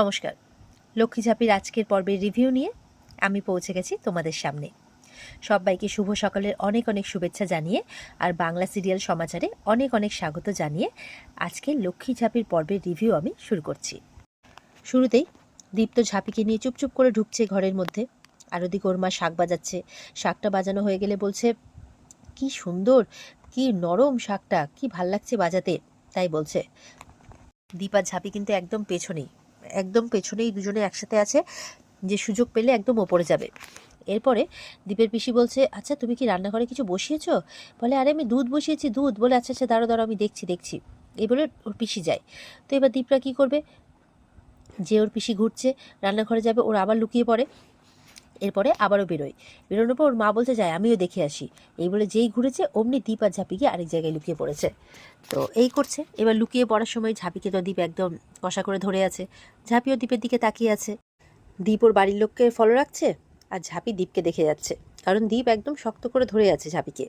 নমস্কার। লক্ষ্মী ঝাপির আজকের পর্বের রিভিউ নিয়ে আমি পৌঁছে গেছি তোমাদের সামনে। সবাইকে শুভ সকালের অনেক অনেক শুভেচ্ছা জানিয়ে আর বাংলা সিরিয়াল সমাচারে অনেক অনেক স্বাগত জানিয়ে আজকে লক্ষ্মী ঝাপির পর্বের রিভিউ আমি শুরু করছি। শুরুতেই দীপ্ত ঝাপিকে নিয়ে চুপচুপ করে ঢুকছে ঘরের মধ্যে। আর ওদিকে ওর মা শাক বাজাচ্ছে। শাকটা বাজানো হয়ে গেলে বলছে, কি সুন্দর, কি নরম শাকটা, কি ভালো লাগছে বাজাতে। তাই বলছে, দীপা ঝাপি কিন্তু একদম পেছনেই। একদম পেছনেই দুজনে একসাথে আছে, যে সুযোগ পেলে একদম ওপরে যাবে। এরপরে দীপের পিসি বলছে আচ্ছা তুমি কি রান্নাঘরে কিছু বসিয়েছ? বলে, আরে, আমি দুধ বসিয়েছি, দুধ। বলে আচ্ছা আচ্ছা দাঁড়ো দাঁড়ো আমি দেখছি দেখছি। এই বলে ওর পিসি যায়। তো এবার দীপরা কি করবে? যে ওর পিসি ঘুরছে, রান্নাঘরে যাবে, ওর আবার লুকিয়ে পড়ে। এরপরে আবারও বেরোয়। বেরোনোর পর ওর মা বলছে যায় আমিও দেখে আসি। এই বলে যেই ঘুরেছে, অমনি দীপ আর ঝাঁপি গিয়ে আরেক জায়গায় লুকিয়ে পড়েছে। তো এই করছে। এবার লুকিয়ে পড়ার সময় ঝাঁপিকে তো দীপ একদম কষা করে ধরে আছে। ঝাঁপিও দ্বীপের দিকে তাকিয়ে আছে। দ্বীপ ওর বাড়ির লোককে ফলো রাখছে আর ঝাঁপি দ্বীপকে দেখে যাচ্ছে। কারণ দ্বীপ একদম শক্ত করে ধরে আছে ঝাঁপিকে।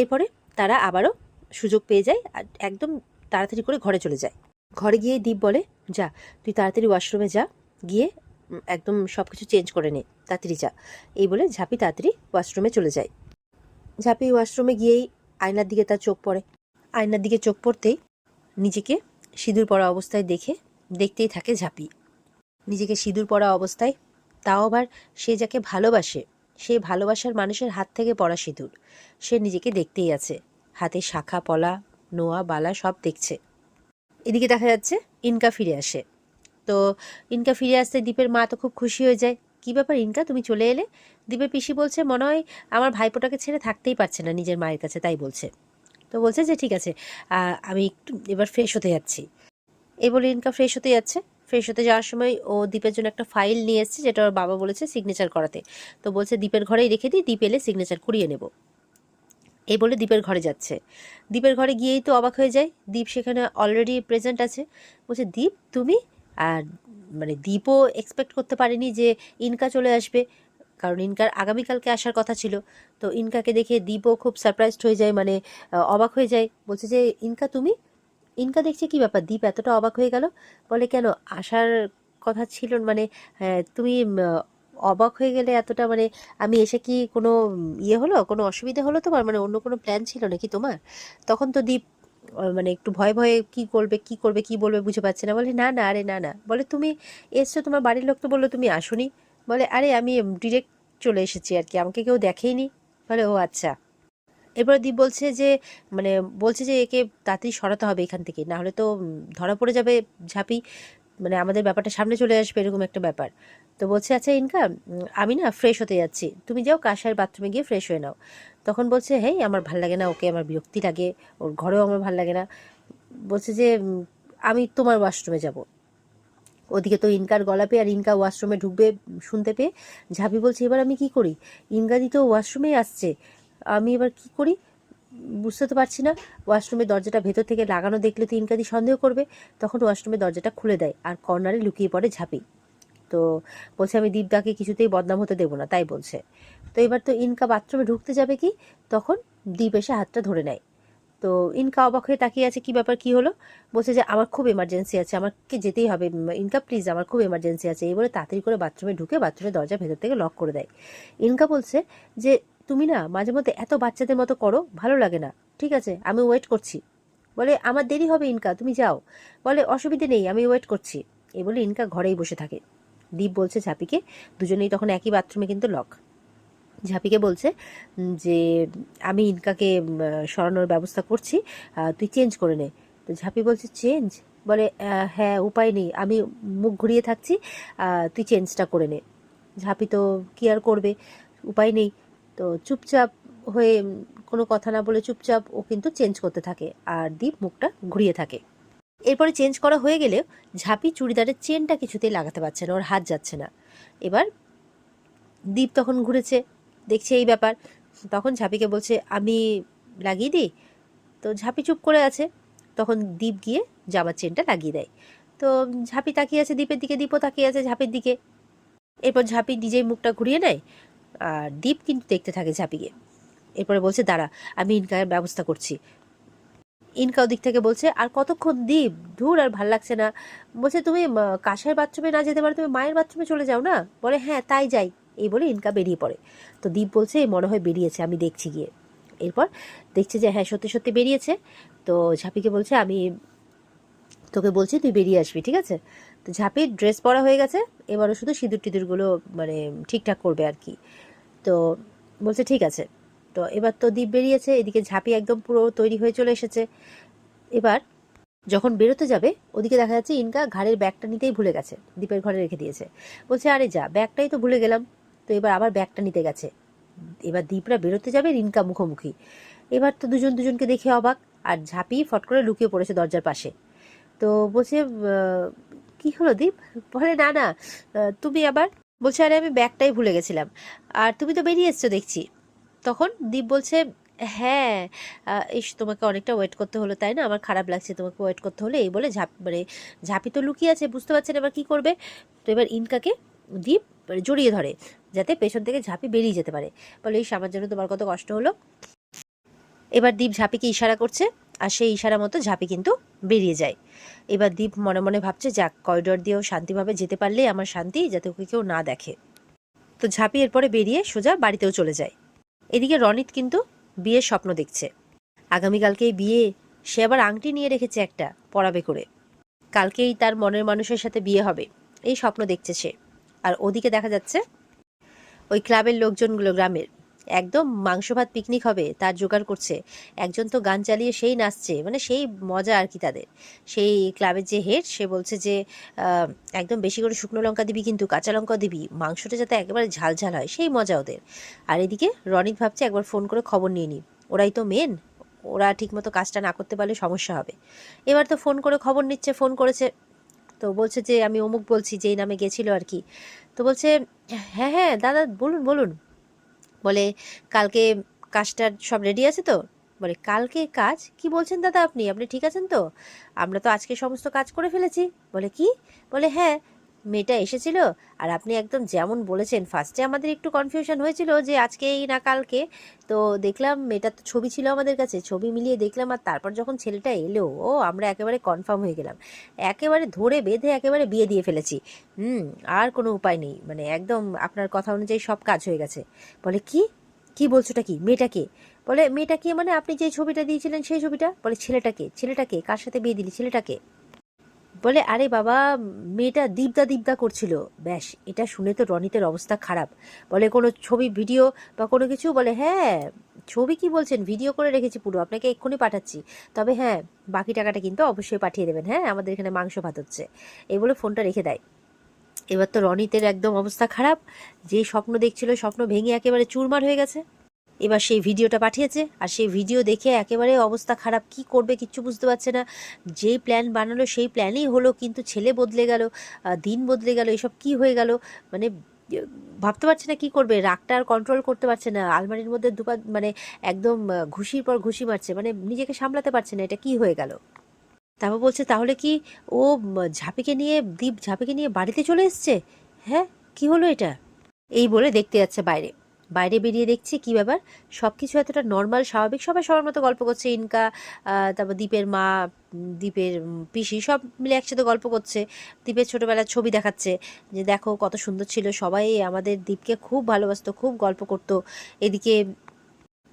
এরপরে তারা আবারও সুযোগ পেয়ে যায় আর একদম তাড়াতাড়ি করে ঘরে চলে যায়। ঘরে গিয়ে দ্বীপ বলে, যা, তুই তাড়াতাড়ি ওয়াশরুমে যা। গিয়ে একদম সব কিছু চেঞ্জ করে নে তাড়াতাড়ি যা। এই বলে ঝাঁপি তাড়াতাড়ি ওয়াশরুমে চলে যায়। ঝাঁপি ওয়াশরুমে গিয়েই আয়নার দিকে তার চোখ পড়ে। আয়নার দিকে চোখ পড়তেই নিজেকে সিঁদুর পরা অবস্থায় দেখে, দেখতেই থাকে ঝাঁপি। নিজেকে সিঁদুর পরা অবস্থায়, তাও আবার সে যাকে ভালোবাসে সেই ভালোবাসার মানুষের হাত থেকে পড়া সিঁদুর। সে নিজেকে দেখতেই আছে। হাতে শাখা, পলা, নোয়া, বালা সব দেখছে। এদিকে দেখা যাচ্ছে ইনকা ফিরে আসে। তো ইনকা ফিরে আসতে দীপের মা তো খুব খুশি হয়ে যায়। কী ব্যাপার ইনকা, তুমি চলে এলে? দীপের পিসি বলছে, মনে হয় আমার ভাইপোটাকে ছেড়ে থাকতেই পারছে না নিজের মায়ের কাছে, তাই বলছে। তো বলছে যে, ঠিক আছে আমি একটু এবার ফ্রেশ হতে যাচ্ছি। এই বলে ইনকা ফ্রেশ হতে যাচ্ছে। ফ্রেশ হতে যাওয়ার সময় ও দীপের জন্য একটা ফাইল নিয়ে এসেছে, যেটা ওর বাবা বলেছে সিগনেচার করাতে। তো বলছে, দীপের ঘরেই রেখে দিই, দীপ এলে সিগনেচার করিয়ে নেব। এই বলে দীপের ঘরে যাচ্ছে। দীপের ঘরে গিয়েই তো অবাক হয়ে যায়। দীপ সেখানে অলরেডি প্রেজেন্ট আছে। বলছে, দীপ, তুমি আর মানে দীপও এক্সপেক্ট করতে পারেনি যে ইনকা চলে আসবে। কারণ ইনকার আগামীকালকে আসার কথা ছিল। তো ইনকাকে দেখে দীপও খুব সারপ্রাইজড হয়ে যায় মানে অবাক হয়ে যায়। বলছে যে ইনকা তুমি? ইনকা দেখছে কি ব্যাপার? দীপ এতটা অবাক হয়ে গেল। বলে কেন? আসার কথা ছিল মানে আহ, তুমি অবাক হয়ে গেলে এতটা মানে আমি এসে কি কোনো ইয়ে হলো? কোনো অসুবিধা হলো তোমার? মানে অন্য কোনো প্ল্যান ছিল নাকি তোমার? তখন তো দীপ মানে একটু ভয়ে ভয়ে কি করবে কি করবে, কি বলবে বুঝে পাচ্ছে না। বলে, না না, আরে, না না। বলে, তুমি এসছো, তোমার বাড়ির লোক তো বলল তুমি আসোনি। বলে, আরে, আমি ডিরেক্ট চলে এসেছি আর কি আমাকে কেউ দেখেইনি। বলে, ও আচ্ছা। এরপরে দীপ বলছে যে মানে বলছে যে, একে তাড়াতাড়ি সরাতে হবে এখান থেকে না হলে তো ধরা পড়ে যাবে ঝাঁপি। মানে আমাদের ব্যাপারটা সামনে চলে আসবে, এরকম একটা ব্যাপার। তো বলছে আচ্ছা ইনকা উম, আমি না ফ্রেশ হতে যাচ্ছি। তুমি যাও কাশার বাথরুমে গিয়ে ফ্রেশ হয়ে নাও। তখন বলছে হেই আমার ভালো লাগে না ওকে আমার বিরক্তি লাগে ওর ঘরেও আমার ভালো লাগে না। বলছে যে আমি তোমার ওয়াশরুমে যাব। ওদিকে তো ইনকার গলা পেয়ে আর ইনকা ওয়াশরুমে ঢুকবে শুনতে পেয়ে ঝাঁপি বলছে এবার আমি কি করি? ইনকাদি তো ওয়াশরুমেই আসছে। আমি এবার কি করি? বুঝতে তো পারছি না। ওয়াশরুমের দরজাটা ভেতর থেকে লাগানো দেখলে তো ইনকাদি সন্দেহ করবে। তখন ওয়াশরুমের দরজাটা খুলে দেয় আর কর্নারে লুকিয়ে পড়ে ঝাঁপি। তো বলছে, আমি দীপদাকে কিছুতেই বদনাম হতে দেবো না। তাই বলছে। তো এবার তো ইনকা বাথরুমে ঢুকতে যাবে কি? তখন দীপ এসে হাতটা ধরে নেয়। তো ইনকা অবাক হয়ে তাকিয়ে আছে, কি ব্যাপার, কি হলো? বলছে যে, আমার খুব এমার্জেন্সি আছে, আমাকে যেতেই হবে। ইনকা প্লিজ আমার খুব এমার্জেন্সি আছে। এই বলে তাড়াতাড়ি করে বাথরুমে ঢুকে বাথরুমের দরজা ভেতর থেকে লক করে দেয়। ইনকা বলছে যে, তুমি না মাঝে মধ্যে এত বাচ্চাদের মতো করো, ভালো লাগে না। ঠিক আছে, আমি ওয়েট করছি। বলে, আমার দেরি হবে ইনকা, তুমি যাও। বলে, অসুবিধে নেই, আমি ওয়েট করছি। এই বলে ইনকা ঘরেই বসে থাকে। দীপ বলছে ঝাপিকে। দুজনেই তখন একই বাথরুমে কিন্তু লক ঝাপিকে বলছে যে আমি ইনকাকে সরানোর ব্যবস্থা করছি তুই চেঞ্জ করে নে। তো ঝাপি বলছে চেঞ্জ বলে হ্যাঁ উপায় নেই। আমি মুখ ঘুরিয়ে থাকছি তুই চেঞ্জটা করে নে। ঝাপি তো কি আর করবে? উপায় নেই। তো চুপচাপ হয়ে কোনো কথা না বলে চুপচাপ ও কিন্তু চেঞ্জ করতে থাকে। আর দীপ মুখটা ঘুরিয়ে থাকে। এরপরে চেঞ্জ করা হয়ে গেলেও ঝাঁপি চুড়িদারের চেনটা কিছুতেই লাগাতে পারছে না, ওর হাত যাচ্ছে না। এবার দীপ তখন ঘুরেছে, দেখছে এই ব্যাপার। তখন ঝাঁপিকে বলছে, আমি লাগিয়ে দিই? তো ঝাঁপি চুপ করে আছে। তখন দীপ গিয়ে জামার চেনটা লাগিয়ে দেয়। তো ঝাঁপি তাকিয়ে আছে দীপের দিকে, দীপও তাকিয়ে আছে ঝাঁপির দিকে। এরপর ঝাঁপি নিজেই মুখটা ঘুরিয়ে নেয় আর দীপ কিন্তু দেখতে থাকে ঝাপিকে। এরপরে বলছে, দাঁড়া, আমি ইনকামের ব্যবস্থা করছি। ইনকা দিক থেকে বলছে, আর কতক্ষণ দীপ ধুর, আর ভালো লাগছে না। বলছে, তুমি কাশের বাথরুমে না যেতে পারো, তুমি মায়ের বাথরুমে চলে যাও না? বলে হ্যাঁ তাই যাই। এই বলে ইনকা বেরিয়ে পড়ে। তো দীপ বলছে, এই মনে হয় বেরিয়েছে, আমি দেখছি গিয়ে। এরপর দেখছে যে হ্যাঁ সত্যি সত্যি বেরিয়েছে। তো ঝাঁপিকে বলছে, আমি তোকে বলছি, তুই বেরিয়ে আসবি, ঠিক আছে? তো ঝাঁপির ড্রেস পরা হয়ে গেছে, এবারও শুধু সিঁদুর টিঁদুরগুলো মানে ঠিকঠাক করবে আর কি। তো বলছে, ঠিক আছে। তো এবার তো দ্বীপ বেরিয়েছে, এদিকে ঝাঁপি একদম পুরো তৈরি হয়ে চলে এসেছে। এবার যখন বেরোতে যাবে, ওদিকে দেখা যাচ্ছে ইনকা ঘাড়ের ব্যাগটা নিতেই ভুলে গেছে, দ্বীপের ঘরে রেখে দিয়েছে। বলছে, আরে যা, ব্যাগটাই তো ভুলে গেলাম। তো এবার আবার ব্যাগটা নিতে গেছে। এবার দ্বীপরা বেরোতে যাবে ইনকা মুখোমুখি। এবার তো দুজন দুজনকে দেখে অবাক, আর ঝাঁপি ফট করে লুকিয়ে পড়েছে দরজার পাশে। তো বলছে কি হলো দীপ বলে, না না তুমি আবার, বলছে, আরে আমি ব্যাগটাই ভুলে গেছিলাম। আর তুমি তো বেরিয়ে এসছো, দেখছি। তখন দীপ বলছে হ্যাঁ ইস, তোমাকে অনেকটা ওয়েট করতে হলো, তাই না? আমার খারাপ লাগছে, তোমাকে ওয়েট করতে হলো। এই বলে ঝাঁপ মানে ঝাঁপি তো লুকিয়ে আছে, বুঝতে পারছেন এবার কি করবে? তো এবার ইনকাকে দীপ মানে জড়িয়ে ধরে, যাতে পেছন থেকে ঝাঁপি বেরিয়ে যেতে পারে। বলে এই আমার জন্য তোমার কত কষ্ট হলো? এবার দীপ ঝাঁপিকে ইশারা করছে, আর সেই ইশারা মতো ঝাঁপি কিন্তু বেরিয়ে যায়। এবার দীপ মনে মনে ভাবছে, যাক করিডোর দিয়েও শান্তিভাবে যেতে পারলে আমার শান্তি, যাতে ওকে কেউ না দেখে। তো ঝাঁপি এরপরে বেরিয়ে সোজা বাড়িতেও চলে যায়। এদিকে রনিত কিন্তু বিয়ের স্বপ্ন দেখছে। আগামীকালকেই বিয়ে, সে আবার আংটি নিয়ে রেখেছে একটা পড়াবে করে। কালকেই তার মনের মানুষের সাথে বিয়ে হবে, এই স্বপ্ন দেখছে সে। আর ওদিকে দেখা যাচ্ছে, ওই ক্লাবের লোকজনগুলো, গ্রামের। একদম মাংস ভাত পিকনিক হবে, তার জোগাড় করছে। একজন তো গান চালিয়ে সেই নাচছে মানে সেই মজা আর কি তাদের। সেই ক্লাবের যে হেড সে বলছে যে একদম বেশি করে শুকনো লঙ্কা দিবি কিন্তু কাঁচা লঙ্কা দিবি, মাংসটা যাতে একেবারে ঝাল ঝাল হয়। সেই মজা ওদের। আর এদিকে রনিত ভাবছে একবার ফোন করে খবর নিয়ে নি ওরাই তো মেন ওরা ঠিকমতো কাজটা না করতে পারলে সমস্যা হবে। এবার তো ফোন করে খবর নিচ্ছে ফোন করেছে। তো বলছে যে, আমি অমুক বলছি, যেই নামে গেছিল আর কি। তো বলছে হ্যাঁ হ্যাঁ দাদা, বলুন বলুন। বলে, কালকে কাজটার সব রেডি আছে তো? বলে, কালকে কাজ? কি বলছেন দাদা আপনি? আপনি ঠিক আছেন তো? আমরা তো আজকে সমস্ত কাজ করে ফেলেছি। বলে, কি? বলে হ্যাঁ মেয়েটা এসেছিল আর আপনি একদম যেমন বলেছেন ফার্স্টে আমাদের একটু কনফিউশন হয়েছিল যে আজকেই না কালকে। তো দেখলাম মেয়েটার তো ছবি ছিল আমাদের কাছে, ছবি মিলিয়ে দেখলাম আর তারপর যখন ছেলেটা এলো, ও আমরা একেবারে কনফার্ম হয়ে গেলাম। একেবারে ধরে বেঁধে একেবারে বিয়ে দিয়ে ফেলেছি। হুম, আর কোনো উপায় নেই মানে একদম আপনার কথা অনুযায়ী সব কাজ হয়ে গেছে। বলে, কি? কি বলছোটা কি? মেয়েটাকে বলে মেয়েটাকে মানে আপনি যে ছবিটা দিয়েছিলেন সেই ছবিটা? বলে ছেলেটাকে ছেলেটাকে কার সাথে বিয়ে দিলি? ছেলেটাকে বলে, আরে বাবা, মেয়েটা দীপদা দীপদা করছিল। ব্যাস, এটা শুনে তো রনিতের অবস্থা খারাপ। বলে, কোনো ছবি, ভিডিও বা কোনো কিছু? বলে হ্যাঁ ছবি কি বলছেন? ভিডিও করে রেখেছি পুরো, আপনাকে এক্ষুনি পাঠাচ্ছি। তবে হ্যাঁ বাকি টাকাটা কিন্তু অবশ্যই পাঠিয়ে দেবেন। হ্যাঁ আমাদের এখানে মাংস ভাত হচ্ছে। এই বলে ফোনটা রেখে দেয়। এবার তো রনিতের একদম অবস্থা খারাপ। যে স্বপ্ন দেখছিল, স্বপ্ন ভেঙে একেবারে চুরমার হয়ে গেছে। এবার সেই ভিডিওটা পাঠিয়েছে, আর সেই ভিডিও দেখে একেবারে অবস্থা খারাপ, কি করবে কিচ্ছু বুঝতে পারছে না। যেই প্ল্যান বানালো, সেই প্ল্যানই হলো কিন্তু ছেলে বদলে গেল দিন বদলে গেল, এসব কি হয়ে গেল? মানে ভাবতে পারছে না কি করবে? রাগটা আর কন্ট্রোল করতে পারছে না, আলমারির মধ্যে দুপা মানে একদম ঘুষির পর ঘুষি মারছে মানে নিজেকে সামলাতে পারছে না, এটা কি হয়ে গেল? তারপর বলছে, তাহলে কি ও ঝাঁপিকে নিয়ে, দীপ ঝাঁপিকে নিয়ে বাড়িতে চলে এসছে? হ্যাঁ কি হলো এটা? এই বলে দেখতে যাচ্ছে বাইরে। বাইরে বেরিয়ে দেখছি কি ব্যাপার? সব কিছু এতটা নর্মাল স্বাভাবিক, সবাই সবার মতো গল্প করছে। ইনকা তারপর দ্বীপের মা দ্বীপের পিসি সব মিলে একসাথে গল্প করছে। দীপের ছোটোবেলার ছবি দেখাচ্ছে যে দেখো কত সুন্দর ছিল। সবাই আমাদের দ্বীপকে খুব ভালোবাসতো, খুব গল্প করতো। এদিকে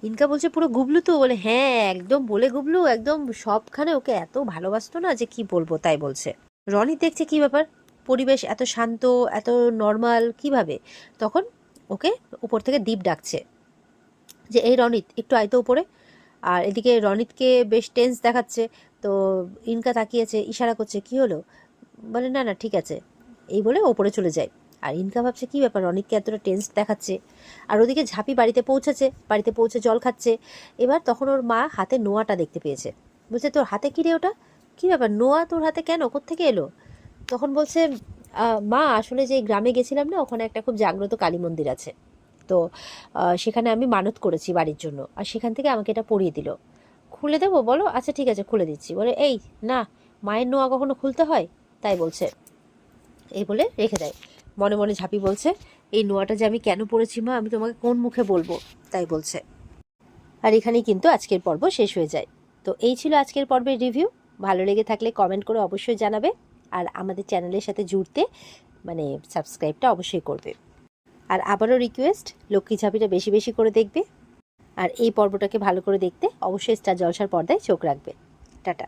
ইনকা বলছে, পুরো গুবলু তো? বলে হ্যাঁ একদম বলে গুবলু একদম সবখানে ওকে এত ভালোবাসতো না যে কি বলব তাই বলছে। রনি দেখছে কি ব্যাপার? পরিবেশ এত শান্ত, এত নর্মাল কীভাবে? তখন ওকে উপর থেকে দীপ ডাকছে। যে এই রনিত একটু আয়তো উপরে। আর এদিকে রনিতকে বেশ টেন্স দেখাচ্ছে। তো ইনকা তাকিয়েছে ইশারা করছে কি হলো? বলে না না ঠিক আছে। এই বলে ওপরে চলে যায়। আর ইনকা ভাবছে কি ব্যাপার রনিতকে এতটা টেন্স দেখাচ্ছে? আর ওদিকে ঝাঁপি বাড়িতে পৌঁছেছে বাড়িতে পৌঁছে জল খাচ্ছে। এবার তখন ওর মা হাতে নোয়াটা দেখতে পেয়েছে। বলছে তোর হাতে কি রে ওটা? কি ব্যাপার নোয়া তোর হাতে কেন? কোত্থেকে এলো? তখন বলছে "আহ, মা, আসলে যে গ্রামে গেছিলাম না, ওখানে একটা খুব জাগ্রত কালী মন্দির আছে। তো সেখানে আমি মানত করেছি বাড়ির জন্য। আর সেখান থেকে আমাকে এটা পরিয়ে দিল। খুলে দেবো? বলো? আচ্ছা ঠিক আছে, খুলে দিচ্ছি। বলে, এই, না, মায়ের নোয়া কখনো খুলতে হয়? তাই বলছে। এই বলে রেখে দেয়। মনে মনে ঝাঁপি বলছে, এই নোয়াটা যে আমি কেন পড়েছি মা? আমি তোমাকে কোন মুখে বলব? তাই বলছে। আর এখানেই কিন্তু আজকের পর্ব শেষ হয়ে যায়। তো এই ছিল আজকের পর্বের রিভিউ। ভালো লেগে থাকলে কমেন্ট করে অবশ্যই জানাবে। আর আমাদের চ্যানেলের সাথে জুড়তে মানে সাবস্ক্রাইবটা অবশ্যই করবে। আর আবারও রিকোয়েস্ট লক্ষ্মী ঝাঁপিটা বেশি বেশি করে দেখবে। আর এই পর্বটাকে ভালো করে দেখতে অবশ্যই স্টার জলসার পর্দায় চোখ রাখবে। টাটা।